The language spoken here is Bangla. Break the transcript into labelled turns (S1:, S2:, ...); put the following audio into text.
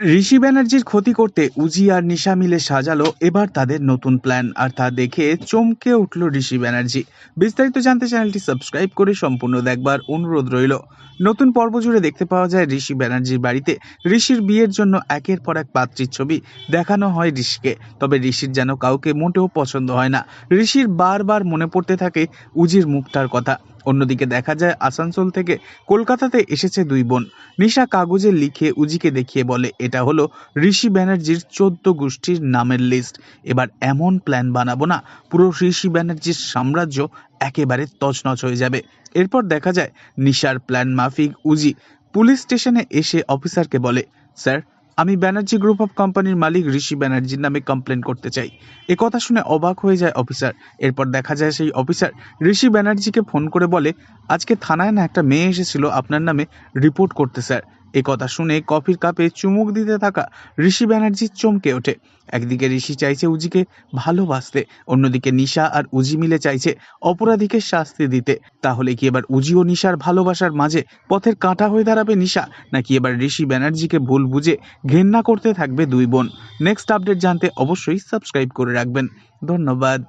S1: ঋষি ব্যানার্জির ক্ষতি করতে উজি আর নিশা মিলে সাজালো এবার তাদের নতুন প্ল্যান, আর তা দেখে চমকে উঠল ঋষি ব্যানার্জি। বিস্তারিত জানতে চ্যানেলটি সাবস্ক্রাইব করে সম্পূর্ণ দেখবার অনুরোধ রইল। নতুন পর্ব জুড়ে দেখতে পাওয়া যায় ঋষি ব্যানার্জির বাড়িতে ঋষির বিয়ের জন্য একের পর এক পাত্রীর ছবি দেখানো হয় ঋষিকে, তবে ঋষির যেন কাউকে মোটেও পছন্দ হয় না। ঋষির বারবার মনে পড়তে থাকে উজির মুখটার কথা। অন্যদিকে দেখা যায়, আসানসোল থেকে কলকাতাতে এসেছে দুই বোন। নিশা কাগজে লিখে উজিকে দেখিয়ে বলে, এটা হলো ঋষি ব্যানার্জির চোদ্দ গোষ্ঠীর নামের লিস্ট এবার এমন প্ল্যান বানাবো না, পুরো ঋষি ব্যানার্জির সাম্রাজ্য একেবারে তছনছ হয়ে যাবে। এরপর দেখা যায়, নিশার প্ল্যান মাফিক উজি পুলিশ স্টেশনে এসে অফিসারকে বলে স্যার আমি ব্যানার্জি গ্রুপ অফ কোম্পানির মালিক ঋষি ব্যানার্জির নামে কমপ্লেন করতে চাই। এ কথা শুনে অবাক হয়ে যায় অফিসার। এরপর দেখা যায় সেই অফিসার ঋষি ব্যানার্জিকে ফোন করে বলে, আজকে থানায় না একটা মেয়ে এসেছিল, আপনার নামে রিপোর্ট করতে, স্যার। এ কথা শুনে কফির কাপে চুমুক দিতে থাকা ঋষি ব্যানার্জি চমকে ওঠে। একদিকে ঋষি চাইছে উজিকে ভালোবাসতে, অন্যদিকে নিশা আর উজি মিলে চাইছে অপরাধীকে শাস্তি দিতে। তাহলে কি এবার উজি ও নিশার ভালোবাসার মাঝে পথের কাঁটা হয়ে দাঁড়াবে নিশা, নাকি এবার ঋষি ব্যানার্জিকে ভুল বুঝে ঘেন্না করতে থাকবে দুই বোন? নেক্সট আপডেট জানতে অবশ্যই সাবস্ক্রাইব করে রাখবেন। ধন্যবাদ।